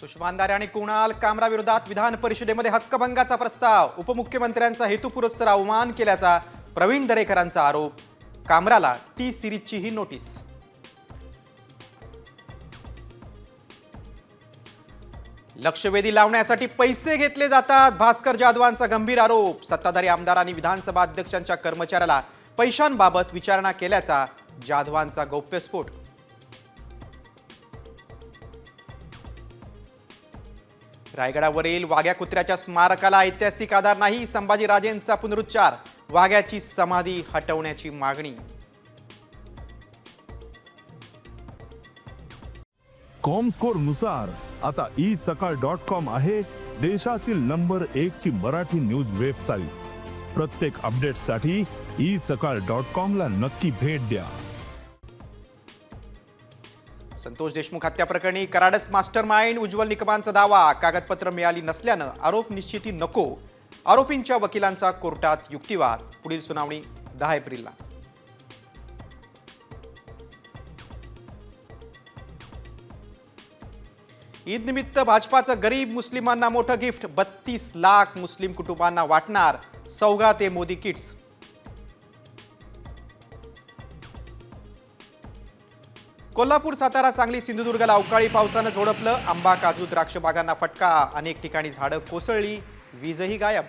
सुषमांदारे आणि कुणाल कामरा विरोधात विधान परिषदेमध्ये हक्कभंगाचा प्रस्ताव. उपमुख्यमंत्र्यांचा हेतुपुरस्सर अवमान केल्याचा प्रवीण दरेकरांचा आरोप. कामराला टी सिरीजची ही नोटीस. लक्षवेधी लावण्यासाठी पैसे घेतले जातात भास्कर जाधवांचा गंभीर आरोप. सत्ताधारी आमदार आणि विधानसभा अध्यक्षांच्या कर्मचाऱ्याला पैशांबाबत विचारणा केल्याचा जाधवांचा गौप्यस्फोट. रायगडावरील वाघ्या कुत्र्याच्या स्मारकाला ऐतिहासिक आधार नाही संभाजीराजेंचा पुनरुच्चार. वाघ्याची समाधी हटवण्याची मागणी. कॉमस्कोरनुसार आता ई सकाळ डॉट कॉम आहे देशातील नंबर एक ची मराठी न्यूज वेबसाईट प्रत्येक अपडेटसाठी ई सकाळ डॉट कॉम ला नक्की भेट द्या. संतोष देशमुख हत्या प्रकरणी कराडच मास्टर माइंड उज्ज्वल निकमांचा दावा. कागदपत्र मिळाली नसल्यानं आरोप निश्चिती नको. आरोपींच्या वकिलांचा कोर्टात युक्तिवाद. पुढील सुनावणी दहा एप्रिलला. ईद निमित्त भाजपाचं गरीब मुस्लिमांना मोठं गिफ्ट. बत्तीस लाख मुस्लिम कुटुंबांना वाटणार. सौगाते मोदी किट्स कोल्हापूर सातारा सांगली सिंधुदुर्गला अवकाळी पावसानं झोडपलं. आंबा काजू द्राक्ष बागांना फटका. अनेक ठिकाणी झाडं कोसळली. वीजही गायब.